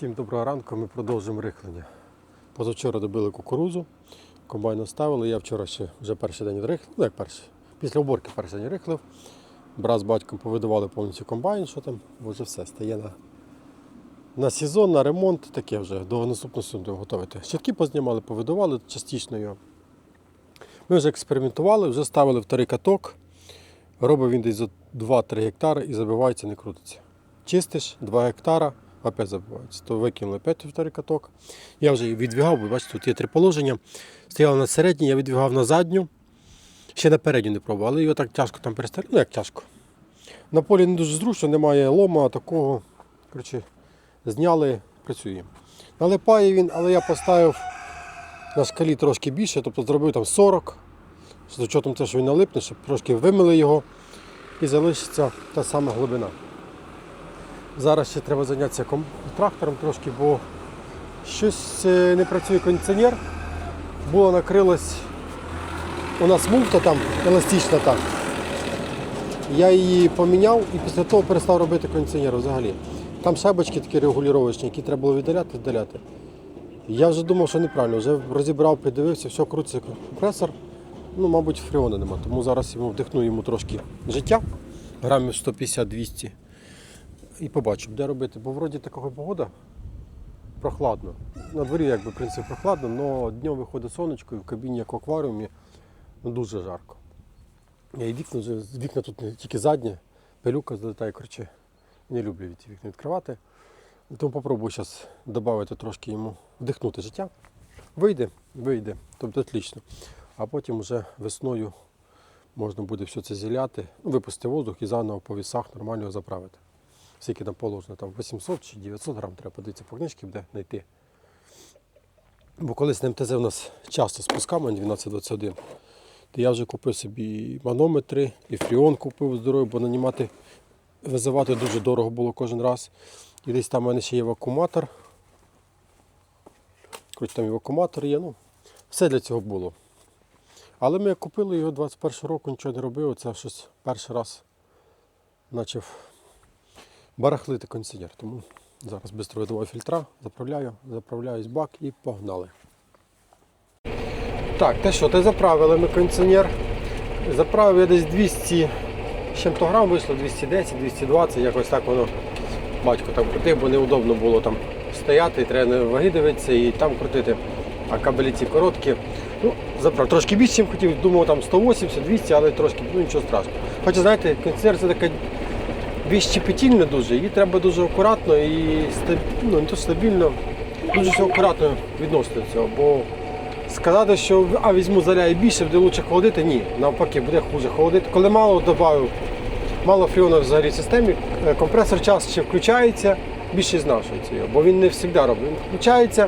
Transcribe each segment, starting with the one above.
Всім доброго ранку, ми продовжуємо рихлення. Позавчора добили кукурузу, комбайн оставили. Я вчора ще вже перший день рихлив, ну як перший. Після уборки перший день рихлив. Брат з батьком повидавали повністю комбайн, що там, бо вже все стає на, на сезон, на ремонт, таке вже до наступного сезону готувати. Щитки познімали, повидавали частично його. Ми вже експериментували, вже ставили вторий каток. Робив він десь за 2-3 гектари і забивається, не крутиться. Чистиш 2 гектара, опять забивається. То викинули опять вторий каток. Я вже відвігав, бо бачите, тут є три положення. Стояла на середній, я відвігав на задню. Ще на передню не пробував, але його так тяжко там перестати. Ну як тяжко. На полі не дуже зручно, немає лома такого. Коротше, зняли, працює. Налипає він, але я поставив на шкалі трошки більше, тобто зробив там 40. З учетом те, що він налипне, щоб трошки вимили його і залишиться та сама глибина. Зараз ще треба зайнятися трактором трошки, бо щось е, не працює кондиціонер. Було накрилось у нас муфта там еластична так. Я її поміняв і після того перестав робити кондиціонер взагалі. Там шайбочки такі регулювачні, які треба було віддаляти, віддаляти. Я вже думав, що неправильно, вже розібрав, придивився, все крутиться компресор. Ну, мабуть, фреону нема, тому зараз йому вдихну йому трошки життя, грамів 150-200. І побачу, де робити. Бо вроді такого погода прохладно. На дворі якби в принципі прохладно, але днем виходить сонечко і в кабіні, як в акваріумі, ну, дуже жарко. Я і вікна вікна тут тільки заднє, пилюка залітає, коротше, не люблю від ці вікна відкривати. Тому попробую зараз додати трошки йому вдихнути життя. Вийде, вийде, тобто отлично. А потім вже весною можна буде все це зіляти, ну, випустити воздух і заново по вісах нормально заправити. Скільки там положено, там 800 чи 900 грам, треба подивитися по книжці, де знайти. Бо колись на МТЗ у нас часто спускаємо 1221, то я вже купив собі манометри, і фріон купив здоровий, бо нанімати, визивати дуже дорого було кожен раз. І десь там у мене ще є вакууматор. Коротше, там і вакууматор є, ну, все для цього було. Але ми купили його 21 року, нічого не робив, це щось перший раз почав барахлити кондиціонер. Тому зараз швидко видаваю фільтра, заправляю, заправляюсь бак і погнали. Так, те що, ти заправили ми кондиціонер. Заправив я десь 200 з чим-то грам вийшло 210-220, якось так воно батько там крутив, бо неудобно було там стояти, треба ваги дивитися і там крутити. А кабелі ці короткі. Ну, заправ трошки більше, ніж хотів, думав там 180-200, але трошки, ну нічого страшного. Хоча, знаєте, кондиціонер це така віч щепетільна дуже, її треба дуже акуратно і ну, не то стабільно, дуже все акуратно відносити до цього. Бо сказати, що а візьму заляю більше, буде краще холодити, ні, навпаки, буде хуже холодити. Коли мало додав, мало фріону взагалі в системі, е, компресор часто включається, більше знашується його, бо він не завжди робить. Він включається,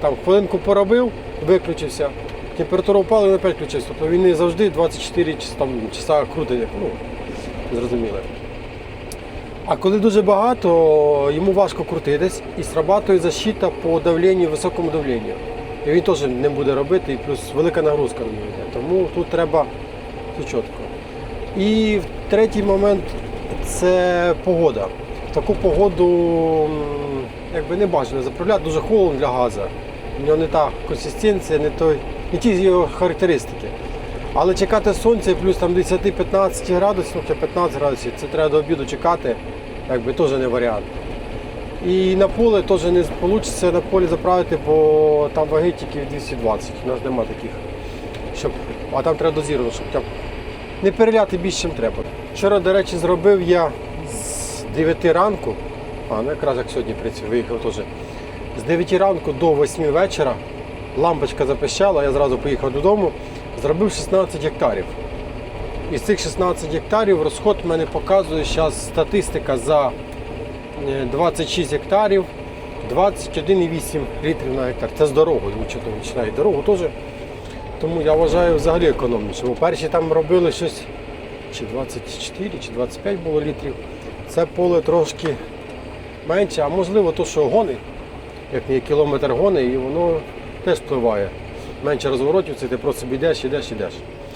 там хвилинку поробив, виключився. Температура впала, він опять включився. Тобто він не завжди 24 часа, там, часа крутить, ну, зрозуміло. А коли дуже багато, йому важко крутитись і срабатує защита по давленню, високому давленню. І він теж не буде робити, і плюс велика нагрузка на нього йде. Тому тут треба все чітко. І третій момент це погода. Таку погоду якби не бажано заправляти, дуже холодно для газу. У нього не та консистенція, не, той, не ті його характеристики. Але чекати сонця плюс там 10-15 градусів, ну, 15 градусів, це треба до обіду чекати, якби теж не варіант. І на поле теж не вийде на полі заправити, бо там ваги тільки 220. У нас немає таких. Щоб, а там треба дозірувати, щоб там не переляти більше, ніж треба. Вчора, до речі, зробив я з 9 ранку, а ну якраз як сьогодні принципі, виїхав теж. З 9 ранку до 8 вечора лампочка запищала, я зразу поїхав додому, зробив 16 гектарів. Із цих 16 гектарів розход в мене показує зараз статистика за е, 26 гектарів 21,8 літрів на гектар. Це з дорогою, нічого починає дорогу теж. Тому я вважаю взагалі економніше. Бо перші там робили щось чи 24, чи 25 було літрів. Це поле трошки менше, а можливо то, що гони, як є кілометр гони, і воно теж впливає. Менше розворотів, це ти просто собі йдеш, йдеш, йдеш.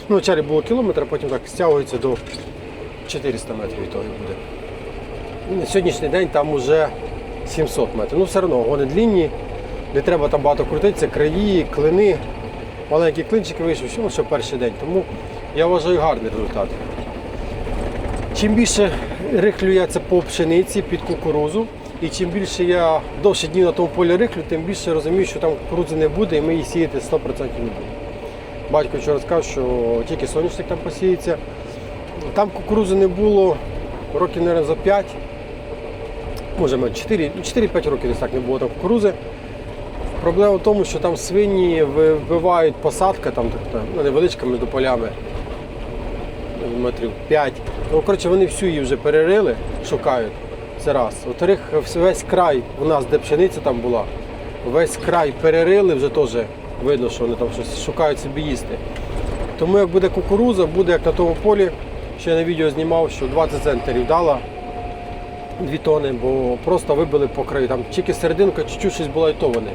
Ну, вначалі було кілометр, а потім так стягується до 400 метрів і того буде. На сьогоднішній день там вже 700 метрів. Ну все одно гони длінні, не треба там багато крутитися, краї, клини. Маленькі клинчики вийшов, що, ну, перший день. Тому я вважаю гарний результат. Чим більше рихлю я це по пшениці під кукурузу, і чим більше я довше днів на тому полі рихлю, тим більше розумію, що там кукурузи не буде і ми її сіяти 100% не будемо. Батько вчора сказав, що тільки соняшник там посіється. Там кукурузи не було років, мабуть, за 5. Може, 4 4-5 років десь так не було там кукурузи. Проблема в тому, що там свині вибивають посадка, там ну, невеличка між полями, метрів 5. Ну, коротше, вони всю її вже перерили, шукають. Це раз. Во-вторых, весь край у нас, де пшениця там була, весь край перерили, вже теж видно, що вони там щось шукають собі їсти. Тому як буде кукуруза, буде як на тому полі, що я на відео знімав, що 20 центнерів дала 2 тони, бо просто вибили по краю. Там тільки серединка, чуть-чуть щось було і то вони.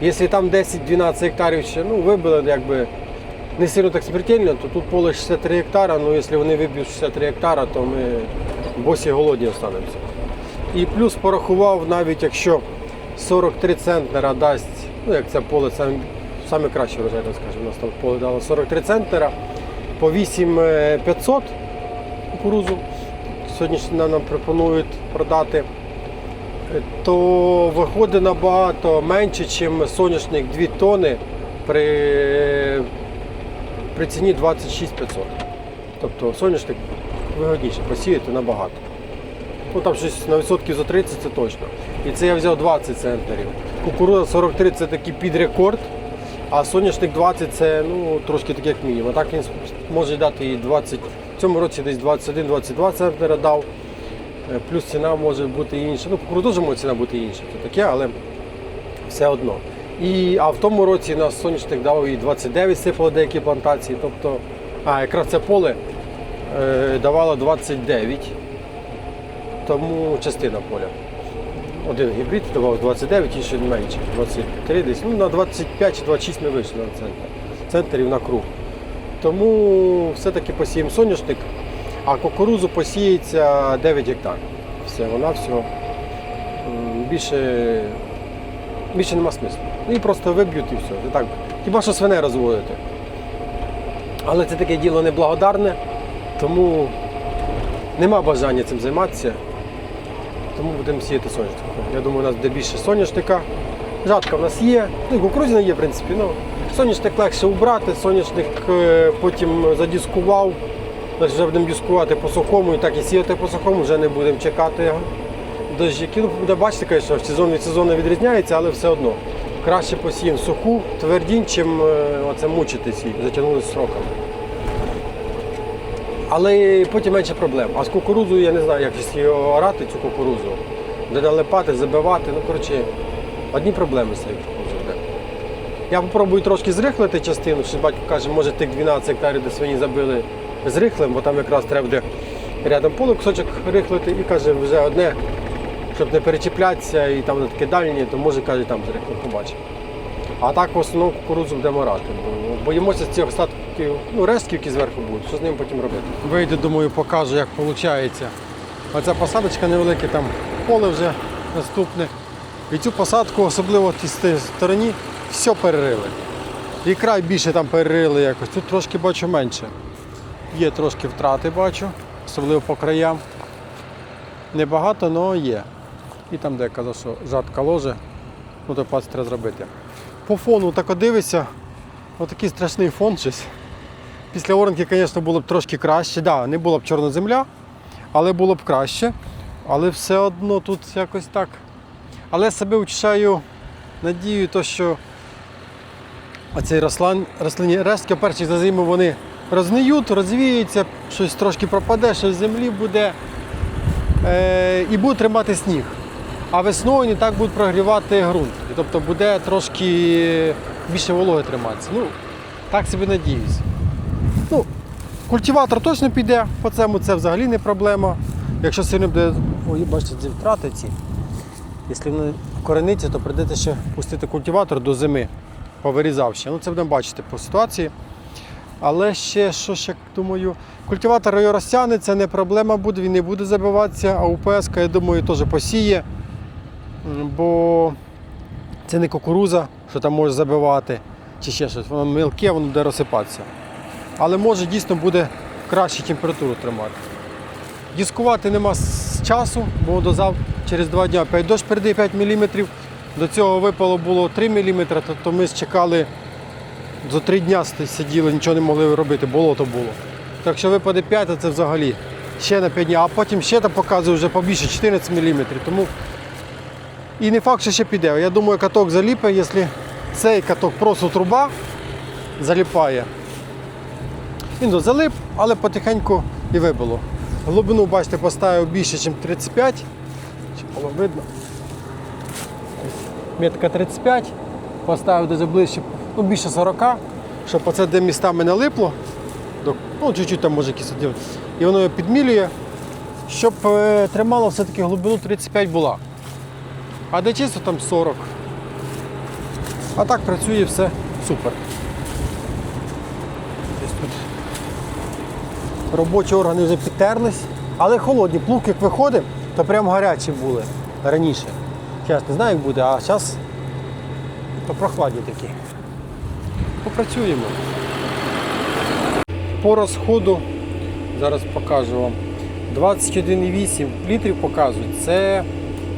Якщо там 10-12 гектарів ще ну, вибили, якби не сильно так смертельно, то тут поле 63 гектара, ну якщо вони виб'ють 63 гектара, то ми босі голодні останемося. І плюс порахував, навіть якщо 43 центнера дасть, ну як це поле, це саме краще так у нас там поле дало 43 центнера по 8500 кукурузу. Сьогодні нам пропонують продати, то виходить набагато менше, ніж соняшник 2 тони при, при ціні 26 500. Тобто соняшник вигодніше посіяти набагато. Ну там щось на відсотків за 30 це точно. І це я взяв 20 центнерів. Кукурудза 43 це такий підрекорд, а соняшник 20 це ну, трошки так як мінімум. А так він може дати і 20. В цьому році десь 21-22 центнера дав. Е, Плюс ціна може бути інша. Ну, кукурудза може ціна бути інша, це таке, але все одно. І, а в тому році нас соняшник дав і 29 сипало деякі плантації. Тобто, а якраз це поле е, давало 29 тому частина поля. Один гібрид давав 29, інший менше, 23 десь. Ну, на 25 чи 26 ми вийшли на центр. Центрів на круг. Тому все-таки посіємо соняшник, а кукурузу посіється 9 гектар. Все, вона все. Більше, більше нема смислу. І просто виб'ють і все. Це так. Хіба що свиней розводити. Але це таке діло неблагодарне, тому нема бажання цим займатися. Тому будемо сіяти соняшник. Я думаю, у нас буде більше соняшника. Жатка в нас є, ну і кукурудзяна є, в принципі. Ну, соняшник легше убрати, соняшник е, потім задіскував. Значить, вже будемо дискувати по сухому і так і сіяти по сухому, вже не будемо чекати дощики. Ну, буде бачити, що сезон від сезону відрізняється, але все одно. Краще посіємо суху, твердінь, чим е, оце мучитись і затягнули сроками. Але потім менше проблем. А з кукурудзою я не знаю, як її орати цю кукурудзу. Де налипати, забивати. Ну, коротше, одні проблеми з цією кукурудзою. Я спробую трошки зрихлити частину, що батько каже, може тих 12 гектарів, де свині забили зрихлим, бо там якраз треба буде рядом поле кусочок рихлити і каже, вже одне, щоб не перечіплятися і там таке дальнє, то може каже, там зрихлим, побачимо. А так в основному кукурудзу будемо орати. Бо боїмося цих остатків, ну, рештків, які зверху будуть. Що з ними потім робити? Вийду, думаю, покажу, як виходить. Оця посадочка невелика, там поле вже наступне. І цю посадку, особливо в тій стороні, все перерили. І край більше там перерили якось. Тут трошки бачу менше. Є трошки втрати, бачу, особливо по краям. Небагато, але є. І там, де я казав, що жатка ложе, ну то пас треба зробити. По фону так дивишся, отакий страшний фон щось. Після оранки, звісно, було б трошки краще. Да, не була б чорна земля, але було б краще. Але все одно тут якось так. Але себе вчаю надію, то, що оцей рослин, рослинні рештки перші за зиму вони розгниють, розвіються, щось трошки пропаде, щось землі буде е, і буде тримати сніг. А весною не так будуть прогрівати ґрунт. Тобто буде трошки більше вологи триматися. Ну, так собі надіюсь. Ну, культиватор точно піде, по цьому це взагалі не проблема. Якщо сильно буде, ой, бачите, ці втрати ці. Якщо вони корениться, то прийдеться ще пустити культиватор до зими, повирізав ще. Ну це будемо бачити по ситуації. Але ще що ще думаю, культиватор його розтягнеться, не проблема буде, він не буде забиватися, а УПС, я думаю, теж посіє. бо це не кукуруза, що там може забивати, чи ще щось. Воно мілке, воно буде розсипатися. Але може дійсно буде краще температуру тримати. Дискувати нема часу, бо до зав... через два дні опять дощ передає 5 мм. До цього випало було 3 мм, тобто ми чекали за 3 дня сиділи, нічого не могли робити, болото було. Так що випаде 5, то це взагалі ще на 5 днів, а потім ще там показує вже побільше 14 мм. Тому і не факт, що ще піде. Я думаю, каток заліпе, якщо цей каток просто труба заліпає. Він залип, але потихеньку і вибило. Глибину, бачите, поставив більше, ніж 35. Чи було видно? Метка 35. Поставив десь ближче, ну більше 40, щоб оце де містами не липло. Ну, чуть-чуть там може якісь оділ. І воно його підмілює, щоб е, тримало все-таки глибину 35 була. А де чисто там 40. А так працює все супер. Десь тут робочі органи вже підтерлись, але холодні. Плуг як виходить, то прям гарячі були раніше. Зараз не знаю, як буде, а зараз прохладні такі. Попрацюємо. По розходу, зараз покажу вам. 21,8 літрів показують. Це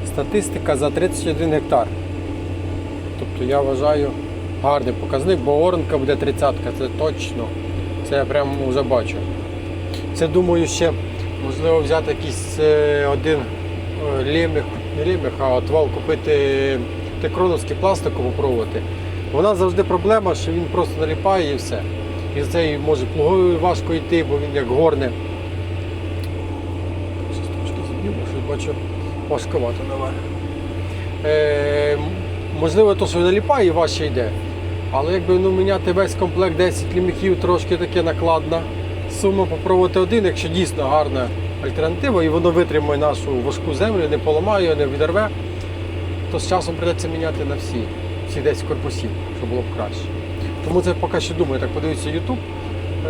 статистика за 31 гектар. Тобто я вважаю гарний показник, бо оранка буде 30 це точно. Це я прямо вже бачу. Це думаю ще можливо взяти якийсь е, один е, леміх, не леміх, а отвал купити текроновський пластику попробувати. Вона завжди проблема, що він просто наліпає і все. І за це може плугою важко йти, бо він як горне. Бачу важковато наверх. Е, можливо, то, що наліпає, важче йде. Але якби ну, міняти весь комплект 10 ліміхів, трошки таке накладна сума попробувати один, якщо дійсно гарна альтернатива і воно витримає нашу важку землю, не поламає, не відерве, то з часом прийдеться міняти на всі, всі 10 корпусів, щоб було б краще. Тому це поки що думаю, так подивіться YouTube.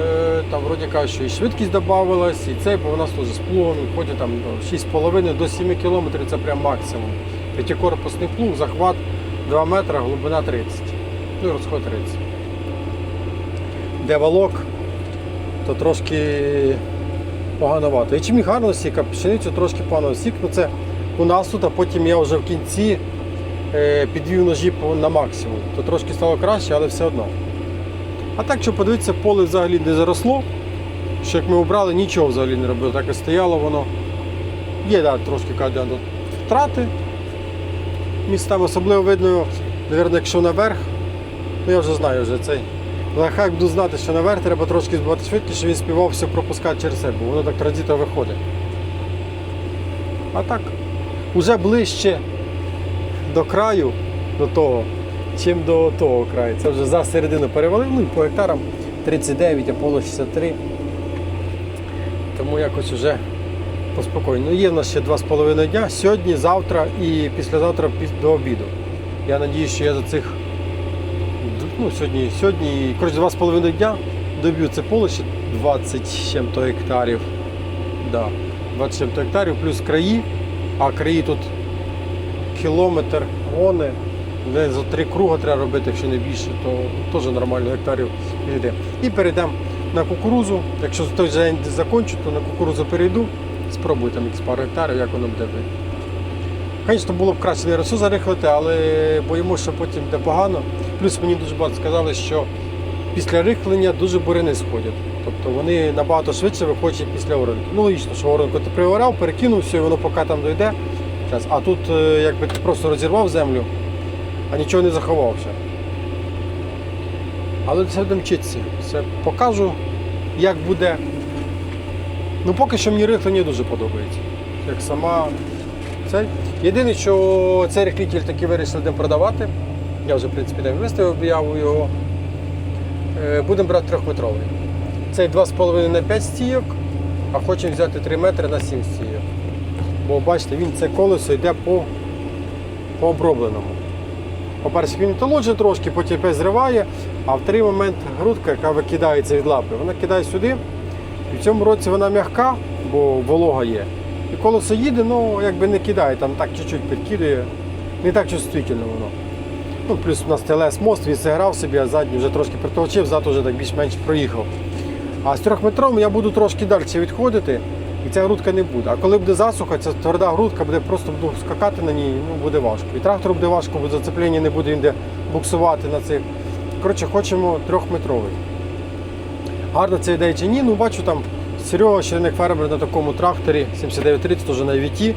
Е, там вроді кажуть, що і швидкість додавалась, і це, бо у нас теж з плугом ходить там ну, 6,5 до 7 км це прям максимум. П'ятикорпусний плуг, захват 2 метри, глибина 30. Ну і розход 30. Де валок, то трошки погановато. І чим гарно сіка, пшеницю трошки погано сік, ну це у нас тут, а потім я вже в кінці е, підвів ножі на максимум. То трошки стало краще, але все одно. А так, що подивитися, поле взагалі не заросло. Що як ми обрали, нічого взагалі не робили, так і стояло воно. Є да, трошки кажуть, втрати. Містами особливо видно, мабуть, якщо наверх, ну я вже знаю вже цей. Лайфхак буду знати, що наверх треба трошки збивати щоб він співав все пропускати через себе, бо воно так транзитом виходить. А так, уже ближче до краю, до того, чим до того краю. Це вже за середину перевалив, ну по гектарам 39, а поло 63. Тому якось вже поспокійно. Ну, є в нас ще 2,5 дня. Сьогодні, завтра і післязавтра до обіду. Я сподіваюся, що я за цих ну, сьогодні, сьогодні, коротше, 2,5 дня доб'ю це поле ще 20 чим-то гектарів. Да, 20 чим-то гектарів, плюс краї, а краї тут кілометр гони. Не за три круга треба робити, якщо не більше, то теж нормально гектарів йде. І перейдемо на кукурузу. Якщо той же день закінчу, то на кукурузу перейду, спробую там якісь пару гектарів, як воно буде. Звісно, було б краще не росу зарихлити, але боїмося, що потім буде погано. Плюс мені дуже багато сказали, що після рихлення дуже бурини сходять. Тобто вони набагато швидше виходять після оранки. Ну, логічно, що оранку ти приорав, перекинув все, і воно поки там дойде. А тут е, якби ти просто розірвав землю, а нічого не заховався. Але це будемо вчитися. Це покажу, як буде. Ну, поки що мені рихлення дуже подобається. Як сама цей. Єдине, що цей рихлитель таки вирішили продавати. Я вже, в принципі, там виставив об'яву його. Е, Будемо брати трьохметровий. Цей 2,5 на 5 стійок, а хочемо взяти 3 метри на 7 стійок. Бо бачите, він це колесо йде по, по обробленому. По-перше, він толоджує трошки, потім зриває, а в той момент грудка, яка викидається від лапи, вона кидає сюди. І в цьому році вона м'яка, бо волога є. І колесо їде, ну якби не кидає, там так чуть-чуть підкидає. не так чувствительно воно. Ну, плюс у нас ТЛС мост, він зіграв собі, а задній вже трошки притолчив, зад вже так більш-менш проїхав. А з трьохметровим я буду трошки далі відходити, і ця грудка не буде. А коли буде засуха, ця тверда грудка буде просто буду скакати на ній, ну буде важко. І трактору буде важко, бо зацеплення не буде він де буксувати на цих. Коротше, хочемо трьохметровий. Гарна ця ідея чи ні? Ну бачу там Серега Черник фермер на такому тракторі 7930, теж на VT.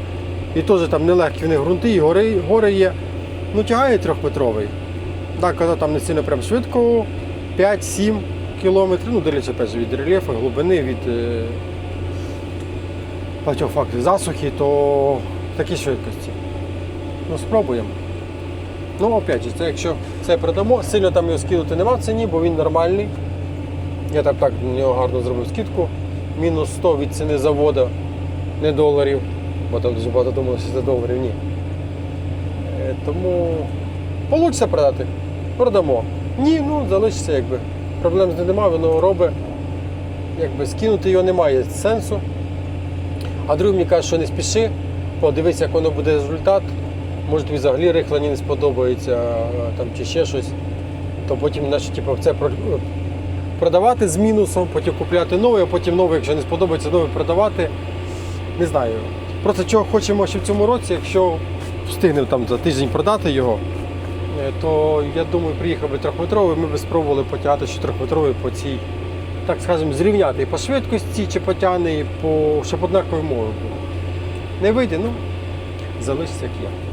І теж там нелегкі в них ґрунти, і гори, гори є. Ну тягає трьохметровий. Так, коли там не сильно прям швидко, 5-7 кілометрів, ну дивлячись від рельєфу, глибини, від е, багатьох фактів засухи, то в такій швидкості. Ну, спробуємо. Ну, опять же, це якщо це продамо, сильно там його скинути нема в ціні, бо він нормальний. Я там так на нього гарно зробив скидку. Мінус 100 від ціни заводу, не доларів, бо там дуже багато думали, що це доларів, ні. Е, Тому вийде продати. Продамо. Ні, ну залишиться якби. Проблем з ним немає, воно робить. Якби скинути його немає сенсу. А другий мені каже, що не спіши, подивись, як воно буде результат. Може тобі взагалі рихлення не сподобається там, чи ще щось. То потім значить, типу, це продавати з мінусом, потім купляти новий, а потім новий, якщо не сподобається, новий продавати. Не знаю. Просто чого хочемо ще в цьому році, якщо встигнемо там за тиждень продати його, е, то я думаю, приїхав би трьохметровий, ми б спробували потягати ще трьохметровий по цій, так скажемо, зрівняти по швидкості, чи потягне, і по щоб однакові мови було. Не вийде, ну залишиться як є.